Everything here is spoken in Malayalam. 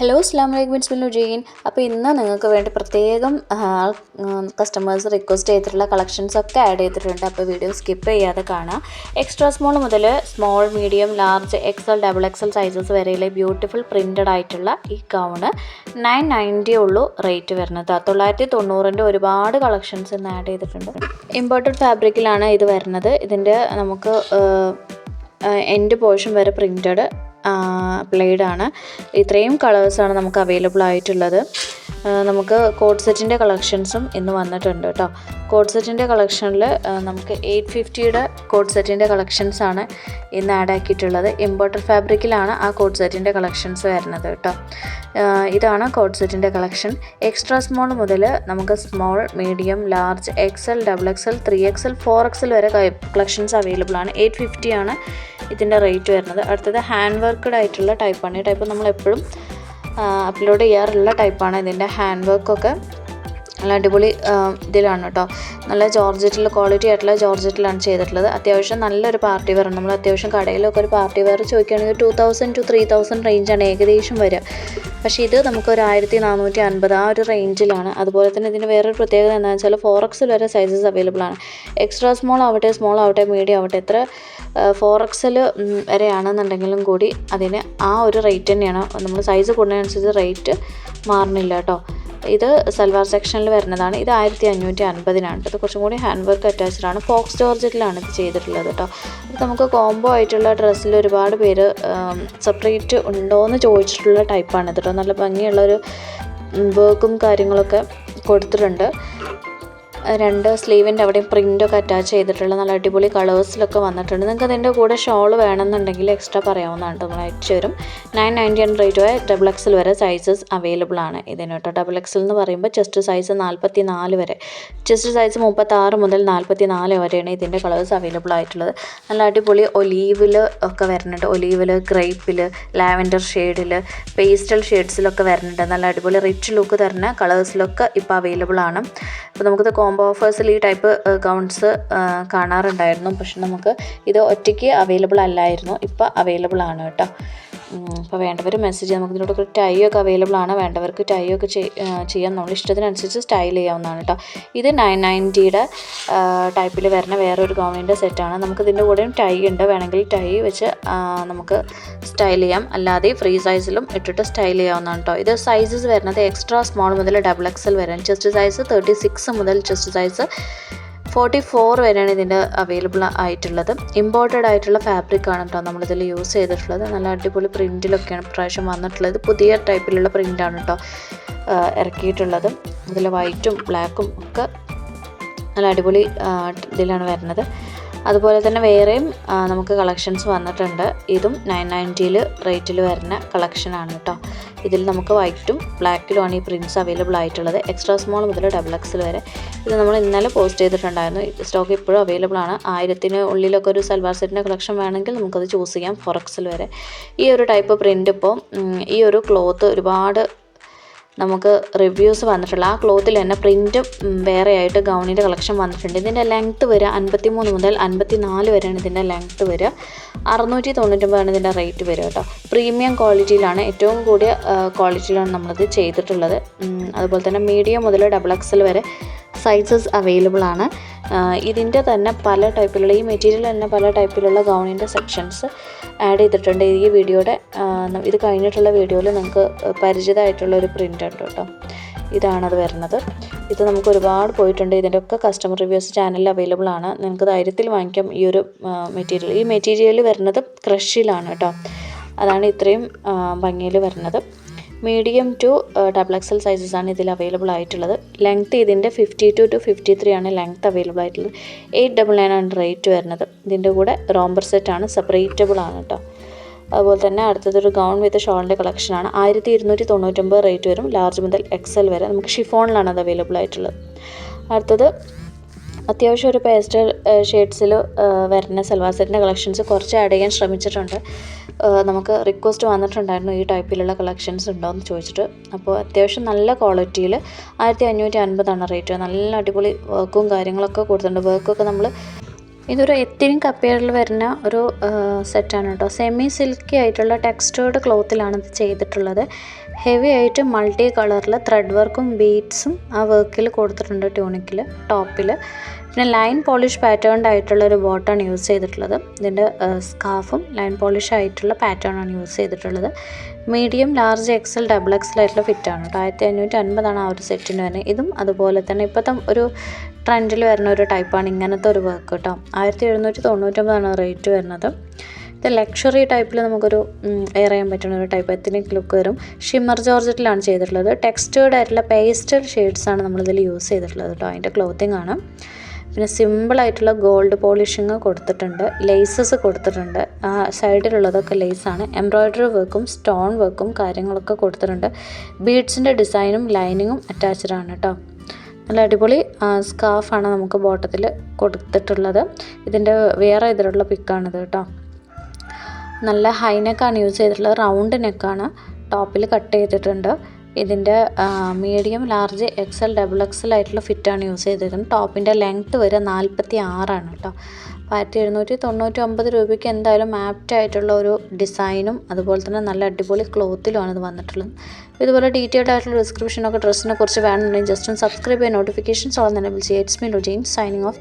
ഹലോ അസ്ലാം വലൈക്കും ഇറ്റ്സ് മിന്നു ജെയിൻ അപ്പോൾ ഇന്ന് നിങ്ങൾക്ക് വേണ്ടി പ്രത്യേകം കസ്റ്റമേഴ്സ് റിക്വസ്റ്റ് ചെയ്തിട്ടുള്ള കളക്ഷൻസ് ഒക്കെ ആഡ് ചെയ്തിട്ടുണ്ട്. അപ്പോൾ വീഡിയോ സ്കിപ്പ് ചെയ്യാതെ കാണാം. എക്സ്ട്രാ സ്മോൾ മുതൽ small medium large XL double XL sizes വരെയുള്ള ബ്യൂട്ടിഫുൾ പ്രിന്റഡ് ആയിട്ടുള്ള ഈ ഗൗണ് നയൻ നയന്റി ഉള്ളൂ റേറ്റ് വരുന്നത്. തൊള്ളായിരത്തി തൊണ്ണൂറിന്റെ ഒരുപാട് കളക്ഷൻസ് ഇന്ന് ആഡ് ചെയ്തിട്ടുണ്ട്. ഇമ്പോർട്ടഡ് ഫാബ്രിക്കിലാണ് ഇത് വരുന്നത്. ഇതിന്റെ നമുക്ക് എൻഡ് പോർഷൻ വരെ പ്രിന്റഡ് ആണ്. ഇത്രയും കളേഴ്സാണ് നമുക്ക് അവൈലബിൾ ആയിട്ടുള്ളത്. നമുക്ക് കോഡ് സെറ്റിന്റെ കളക്ഷൻസും ഇന്ന് വന്നിട്ടുണ്ട് കേട്ടോ കോഡ് സെറ്റിന്റെ കളക്ഷനിൽ നമുക്ക് എയ്റ്റ് ഫിഫ്റ്റിയുടെ കോഡ് സെറ്റിന്റെ കളക്ഷൻസാണ് ഇന്ന് ആഡ് ആക്കിയിട്ടുള്ളത്. ഇമ്പോർട്ടഡ് ഫാബ്രിക്കിലാണ് ആ കോഡ് സെറ്റിന്റെ കളക്ഷൻസ് വരുന്നത് കേട്ടോ ഇതാണ് കോഡ് സെറ്റിന്റെ കളക്ഷൻ എക്സ്ട്രാ സ്മോൾ മുതൽ നമുക്ക് small medium large XL double XL three XL four XL വരെ കളക്ഷൻസ് അവൈലബിൾ ആണ്. എയ്റ്റ് ഫിഫ്റ്റിയാണ് ഇതിന്റെ റേറ്റ് വരുന്നത്. അടുത്തത് ഹാൻഡ് വർക്ക്ഡ് ആയിട്ടുള്ള ടൈപ്പാണ് ഈ ടൈപ്പ് നമ്മൾ എപ്പോഴും അപ്ലോഡ് ചെയ്യാറുള്ള ടൈപ്പാണ് ഇതിന്റെ ഹാൻഡ് വർക്കൊക്കെ നല്ല അടിപൊളി ഇതിലാണ് കേട്ടോ നല്ല ജോർജറ്റിൽ ക്വാളിറ്റി ആയിട്ടുള്ള ജോർജറ്റിലാണ് ചെയ്തിട്ടുള്ളത്. അത്യാവശ്യം നല്ലൊരു പാർട്ടി വെയർ നമ്മൾ അത്യാവശ്യം കടയിലൊക്കെ ഒരു പാർട്ടി വെയർ ചോദിക്കുകയാണെങ്കിൽ two thousand two three thousand റേഞ്ചാണ് ഏകദേശം വരിക പക്ഷേ ഇത് നമുക്ക് ഒരു ആയിരത്തി നാനൂറ്റി അൻപത് ആ ഒരു റേഞ്ചിലാണ് അതുപോലെ തന്നെ ഇതിന് വേറൊരു പ്രത്യേകത എന്താണെന്ന് വെച്ചാൽ ഫോർ എക്സിൽ വരെ സൈസസ് അവൈലബിൾ ആണ്. എക്സ്ട്രാ സ്മോൾ ആവട്ടെ സ്മോൾ ആവട്ടെ മീഡിയം ആവട്ടെ എത്ര ഫോർ എക്സൽ വരെയാണെന്നുണ്ടെങ്കിലും കൂടി അതിന് ആ ഒരു റേറ്റ് തന്നെയാണ്. നമ്മൾ സൈസ് കൂടുന്നതിനനുസരിച്ച് റേറ്റ് മാറുന്നില്ല കേട്ടോ ഇത് സൽവാർ സെക്ഷനിൽ വരുന്നതാണ്. ഇത് ആയിരത്തി അഞ്ഞൂറ്റി അൻപതിനാണ് ഇത് കുറച്ചും കൂടി ഹാൻഡ് വർക്ക് അറ്റാച്ച്ഡ് ആണ്. ഫോക്സ് ജോർജറ്റിലാണ് ഇത് ചെയ്തിട്ടുള്ളത് കേട്ടോ ഇത് നമുക്ക് കോംബോ ആയിട്ടുള്ള ഡ്രസ്സിൽ ഒരുപാട് പേര് സെപ്പറേറ്റ് ഉണ്ടോ എന്ന് ചോദിച്ചിട്ടുള്ള ടൈപ്പാണ് ഇത് കേട്ടോ നല്ല ഭംഗിയുള്ളൊരു വർക്കും കാര്യങ്ങളൊക്കെ കൊടുത്തിട്ടുണ്ട്. രണ്ട് സ്ലീവിന്റെ അവിടെയും പ്രിന്റൊക്കെ അറ്റാച്ച് ചെയ്തിട്ടുള്ള നല്ല അടിപൊളി കളേഴ്സിലൊക്കെ വന്നിട്ടുണ്ട്. നിങ്ങൾക്ക് അതിന്റെ കൂടെ ഷോൾ വേണമെന്നുണ്ടെങ്കിൽ എക്സ്ട്രാ പറയാവുന്നതാണ് നമ്മൾ അയച്ചു തരും. നയൻ നയന്റി ആണ് റേറ്റ് വരെ ഡബിൾ എക്സൽ വരെ സൈസസ് അവൈലബിൾ ആണ്. ഇതിന് കേട്ടോ. ഡബിൾ എക്സൽ എന്ന് പറയുമ്പോൾ ചെസ്റ്റ് സൈസ് നാൽപ്പത്തി നാല് വരെ. ചെസ്റ്റ് സൈസ് മുപ്പത്താറ് മുതൽ നാൽപ്പത്തി നാല് വരെയാണ് ഇതിന്റെ കളേഴ്സ് അവൈലബിൾ ആയിട്ടുള്ളത്. നല്ല അടിപൊളി ഒലീവിൽ ഒക്കെ വരുന്നുണ്ട്. ഒലീവിൽ ഗ്രേപ്പിൽ ലാവൻഡർ ഷെയ്ഡിൽ പേസ്റ്റൽ ഷെയ്ഡ്സിലൊക്കെ വരുന്നുണ്ട്. നല്ല അടിപൊളി റിച്ച് ലുക്ക് തരുന്ന കളേഴ്സിലൊക്കെ ഇപ്പോൾ അവൈലബിൾ ആണ്. അപ്പോൾ നമുക്കിത് കോംബോ ഓഫേഴ്സിൽ ഈ ടൈപ്പ് ഗൗൺസ് കാണാറുണ്ടായിരുന്നു. പക്ഷെ നമുക്ക് ഇത് ഒറ്റയ്ക്ക് അവൈലബിൾ അല്ലായിരുന്നു. ഇപ്പോൾ അവൈലബിൾ ആണ് കേട്ടോ. അപ്പോൾ വേണ്ടവർ മെസ്സേജ് ചെയ്യാം നമുക്ക് ഇതിനോട് ഒരു ടൈ ഒക്കെ അവൈലബിൾ ആണ്. വേണ്ടവർക്ക് ടൈ ഒക്കെ ചെയ്യാം. നമ്മൾ ഇഷ്ടത്തിനനുസരിച്ച് സ്റ്റൈൽ ചെയ്യാവുന്നതാണ് കേട്ടോ ഇത് നയൻ നയന്റിയുടെ ടൈപ്പിൽ വരുന്ന വേറൊരു ഗൗണിന്റെ സെറ്റാണ് നമുക്ക് ഇതിന്റെ കൂടെയും ടൈ ഉണ്ട്. വേണമെങ്കിൽ ടൈ വെച്ച് നമുക്ക് സ്റ്റൈൽ ചെയ്യാം. അല്ലാതെ ഫ്രീ സൈസിലും ഇട്ടിട്ട് സ്റ്റൈൽ ചെയ്യാവുന്നതാണ് കേട്ടോ ഇത് സൈസസ് വരുന്നത് എക്സ്ട്രാ സ്മോൾ മുതൽ ഡബിൾ എക്സൽ വരെ. ചെസ്റ്റ് സൈസ് തേർട്ടി സിക്സ് മുതൽ ചെസ്റ്റ് സൈസ് ഫോർട്ടി ഫോർ വരെയാണ് ഇതിന്റെ അവൈലബിൾ ആയിട്ടുള്ളത്. ഇമ്പോർട്ടഡ് ആയിട്ടുള്ള ഫാബ്രിക് ആണ് കേട്ടോ നമ്മളിതിൽ യൂസ് ചെയ്തിട്ടുള്ളത്. നല്ല അടിപൊളി പ്രിന്റിലൊക്കെയാണ് പ്രാവശ്യം വന്നിട്ടുള്ളത്. പുതിയ ടൈപ്പിലുള്ള പ്രിന്റാണ് കേട്ടോ ഇറക്കിയിട്ടുള്ളത്. ഇതിൽ വൈറ്റും ബ്ലാക്കും ഒക്കെ നല്ല അടിപൊളി ഇതിലാണ് വരുന്നത്. അതുപോലെ തന്നെ വേറെയും നമുക്ക് കളക്ഷൻസ് വന്നിട്ടുണ്ട്. ഇതും നയൻ നയന്റിയിൽ റേറ്റിൽ വരുന്ന കളക്ഷനാണ് കേട്ടോ ഇതിൽ നമുക്ക് വൈറ്റും ബ്ലാക്കിലുമാണ് ഈ പ്രിന്റ്സ് അവൈലബിൾ ആയിട്ടുള്ളത്. എക്സ്ട്രാ സ്മോൾ മുതൽ ഡബിൾ എക്സിൽ വരെ. ഇത് നമ്മൾ ഇന്നലെ പോസ്റ്റ് ചെയ്തിട്ടുണ്ടായിരുന്നു. സ്റ്റോക്ക് ഇപ്പോഴും അവൈലബിൾ ആണ്. ആയിരത്തിന് ഉള്ളിലൊക്കെ ഒരു സൽവാർ സെറ്റിന്റെ കളക്ഷൻ വേണമെങ്കിൽ നമുക്കത് ചൂസ് ചെയ്യാം ഫോർ വരെ. ഈ ഒരു ടൈപ്പ് പ്രിന്റ് ഇപ്പോൾ ഈ ഒരു ക്ലോത്ത് ഒരുപാട് നമുക്ക് റിവ്യൂസ് വന്നിട്ടുള്ള. ആ ക്ലോത്തിൽ തന്നെ പ്രിന്റും വേറെ ആയിട്ട് ഗൗണിന്റെ കളക്ഷൻ വന്നിട്ടുണ്ട്. ഇതിന്റെ ലെങ്ത്ത് വരിക അൻപത്തി മൂന്ന് മുതൽ അൻപത്തി നാല് വരെയാണ് ഇതിന്റെ ലെങ്ത്ത് വരിക. അറുന്നൂറ്റി തൊണ്ണൂറ്റൊമ്പതാണ് ഇതിന്റെ റേറ്റ് വരിക കേട്ടോ. പ്രീമിയം ക്വാളിറ്റിയിലാണ് ഏറ്റവും കൂടിയ ക്വാളിറ്റിയിലാണ് നമ്മളിത് ചെയ്തിട്ടുള്ളത്. അതുപോലെ തന്നെ മീഡിയം മുതൽ ഡബിൾ എക്സൽ വരെ സൈസസ് അവൈലബിൾ ആണ്. ഇതിന്റെ തന്നെ പല ടൈപ്പിലുള്ള ഈ മെറ്റീരിയൽ തന്നെ പല ടൈപ്പിലുള്ള ഗൗണിന്റെ സെക്ഷൻസ് ആഡ് ചെയ്തിട്ടുണ്ട്. ഈ വീഡിയോയുടെ ഇത് കഴിഞ്ഞിട്ടുള്ള വീഡിയോയിൽ നിങ്ങൾക്ക് പരിചിതമായിട്ടുള്ള ഒരു പ്രിന്റ് ഉണ്ട് കേട്ടോ. ഇതാണത് വരുന്നത്. ഇത് നമുക്ക് ഒരുപാട് പോയിട്ടുണ്ട്. ഇതിന്റെ ഒക്കെ കസ്റ്റമർ റിവ്യൂസ് ചാനലിൽ അവൈലബിൾ ആണ്. നിങ്ങൾക്ക് ധൈര്യത്തിൽ വാങ്ങിക്കാം ഈ ഒരു മെറ്റീരിയൽ ഈ മെറ്റീരിയൽ വരുന്നത് ക്രഷിലാണ് കേട്ടോ. അതാണ് ഇത്രയും ഭംഗിയിൽ വരുന്നത്. Medium to double XL sizes ആണ് ഇതിൽ അവൈലബിൾ ആയിട്ടുള്ളത്. ലെങ്ത്ത് ഇതിന്റെ fifty two to fifty three ആണ് ലെങ്ത്ത് അവൈലബിൾ ആയിട്ടുള്ളത്. എയ്റ്റ് ഡബിൾ നയൻ ആണ് റേറ്റ് വരുന്നത്. ഇതിന്റെ കൂടെ റോംബർ സെറ്റ് ആണ് സെപ്പറേറ്റബിൾ ആണ് കേട്ടോ അതുപോലെ തന്നെ അടുത്തതൊരു ഗൗൺ വിത്ത് ഷോളിന്റെ കളക്ഷനാണ് ആയിരത്തി ഇരുന്നൂറ്റി തൊണ്ണൂറ്റൊമ്പത് റേറ്റ് വരും. ലാർജ് മുതൽ എക്സൽ വരെ. നമുക്ക് ഷിഫോണിലാണ് അത് അവൈലബിൾ ആയിട്ടുള്ളത്. അടുത്തത് അത്യാവശ്യം ഒരു പേസ്റ്റൽ ഷെയ്ഡ്സിൽ വരുന്ന സൽവാർ സെറ്റിന്റെ കളക്ഷൻസ് കുറച്ച് ആഡ് ചെയ്യാൻ ശ്രമിച്ചിട്ടുണ്ട്. നമുക്ക് റിക്വസ്റ്റ് വന്നിട്ടുണ്ടായിരുന്നു ഈ ടൈപ്പിലുള്ള കളക്ഷൻസ് ഉണ്ടോ എന്ന് ചോദിച്ചിട്ട്. അപ്പോൾ അത്യാവശ്യം നല്ല ക്വാളിറ്റിയിൽ ആയിരത്തി അഞ്ഞൂറ്റി അൻപതാണ് റേറ്റ് നല്ല അടിപൊളി വർക്കും കാര്യങ്ങളൊക്കെ കൊടുത്തിട്ടുണ്ട്. വർക്കൊക്കെ നമ്മൾ ഇതൊരു എത്തിനും കപ്പേറിൽ വരുന്ന ഒരു സെറ്റാണ് കേട്ടോ. സെമി സിൽക്കി ആയിട്ടുള്ള ടെക്സ്റ്റേർഡ് ക്ലോത്തിലാണ് ഇത് ചെയ്തിട്ടുള്ളത്. ഹെവി ആയിട്ട് മൾട്ടി കളറിൽ ത്രെഡ് വർക്കും ബീഡ്സും ആ വർക്കിൽ കൊടുത്തിട്ടുണ്ട് ട്യൂണിക്കിൽ ടോപ്പിൽ പിന്നെ ലൈൻ പോളിഷ് പാറ്റേൺഡ് ആയിട്ടുള്ള ഒരു ബോട്ടാണ് യൂസ് ചെയ്തിട്ടുള്ളത്. ഇതിന്റെ സ്കാഫും ലൈൻ പോളിഷ് ആയിട്ടുള്ള പാറ്റേൺ ആണ് യൂസ് ചെയ്തിട്ടുള്ളത്. Medium large XL double XL ആയിട്ടുള്ള ഫിറ്റാണ് കേട്ടോ ആയിരത്തി അഞ്ഞൂറ്റി അൻപതാണ് ആ ഒരു സെറ്റിന് വരുന്നത്. ഇതും അതുപോലെ തന്നെ ഇപ്പോഴത്തെ ഒരു ട്രെൻഡിൽ വരുന്ന ഒരു ടൈപ്പാണ് ഇങ്ങനത്തെ ഒരു വർക്ക് കേട്ടോ ആയിരത്തി എഴുന്നൂറ്റി തൊണ്ണൂറ്റൊമ്പതാണ് റേറ്റ് വരുന്നത്. ഇത് ലക്ഷറി ടൈപ്പിൽ നമുക്കൊരു എയർ ചെയ്യാൻ പറ്റുന്ന ഒരു ടൈപ്പ് എത്തിനിക് ലുക്ക് വരും. ഷിമ്മർ ജോർജറ്റിലാണ് ചെയ്തിട്ടുള്ളത്. ടെക്സ്റ്റേർഡ് ആയിട്ടുള്ള പേസ്റ്റൽ ഷെയ്ഡ്സാണ് നമ്മളിതിൽ യൂസ് ചെയ്തിട്ടുള്ളത് കേട്ടോ അതിന്റെ ക്ലോത്തിങ് ആണ്. പിന്നെ സിമ്പിളായിട്ടുള്ള ഗോൾഡ് പോളിഷിങ് കൊടുത്തിട്ടുണ്ട് ലേസസ് കൊടുത്തിട്ടുണ്ട്. ആ സൈഡിലുള്ളതൊക്കെ ലേസാണ് എംബ്രോയ്ഡറി വർക്കും സ്റ്റോൺ വർക്കും കാര്യങ്ങളൊക്കെ കൊടുത്തിട്ടുണ്ട്. ബീഡ്സിന്റെ ഡിസൈനും ലൈനിങ്ങും അറ്റാച്ച്ഡ് ആണ് കേട്ടോ നല്ല അടിപൊളി സ്കാർഫാണ് നമുക്ക് ബോട്ടത്തിൽ കൊടുത്തിട്ടുള്ളത്. ഇതിന്റെ വേറെ ഇതിലുള്ള പിക്കാണിത് കേട്ടോ നല്ല ഹൈ നെക്കാണ് യൂസ് ചെയ്തിട്ടുള്ളത്. റൗണ്ട് നെക്കാണ് ടോപ്പിൽ കട്ട് ചെയ്തിട്ടുണ്ട്. ഇതിന്റെ medium large XL double XL ആയിട്ടുള്ള ഫിറ്റാണ് യൂസ് ചെയ്തിരിക്കുന്നത് ടോപ്പിന്റെ ലെങ്ത്ത് വരെ നാൽപ്പത്തി ആറാണ് കേട്ടോ അപ്പോൾ ആയിരത്തി എഴുന്നൂറ്റി തൊണ്ണൂറ്റി ഒമ്പത് രൂപയ്ക്ക് എന്തായാലും ആപ്റ്റ് ആയിട്ടുള്ള ഒരു ഡിസൈനും അതുപോലെ തന്നെ നല്ല അടിപൊളി ക്ലോത്തിലുമാണ് ഇത് വന്നിട്ടുള്ളത്. ഇതുപോലെ ഡീറ്റെയിൽഡ് ആയിട്ടുള്ള ഡിസ്ക്രിപ്ഷനൊക്കെ ഡ്രസ്സിനെ കുറിച്ച് വേണമെന്നുണ്ടെങ്കിൽ ജസ്റ്റ് ഒന്ന് സബ്സ്ക്രൈബ് ചെയ്യുക. നോട്ടിഫിക്കേഷൻസ് ഓൺ എനേബിൾ ചെയ്യുക ഇറ്റ്സ് മീ റുജീൻ സൈനിങ് ഓഫ്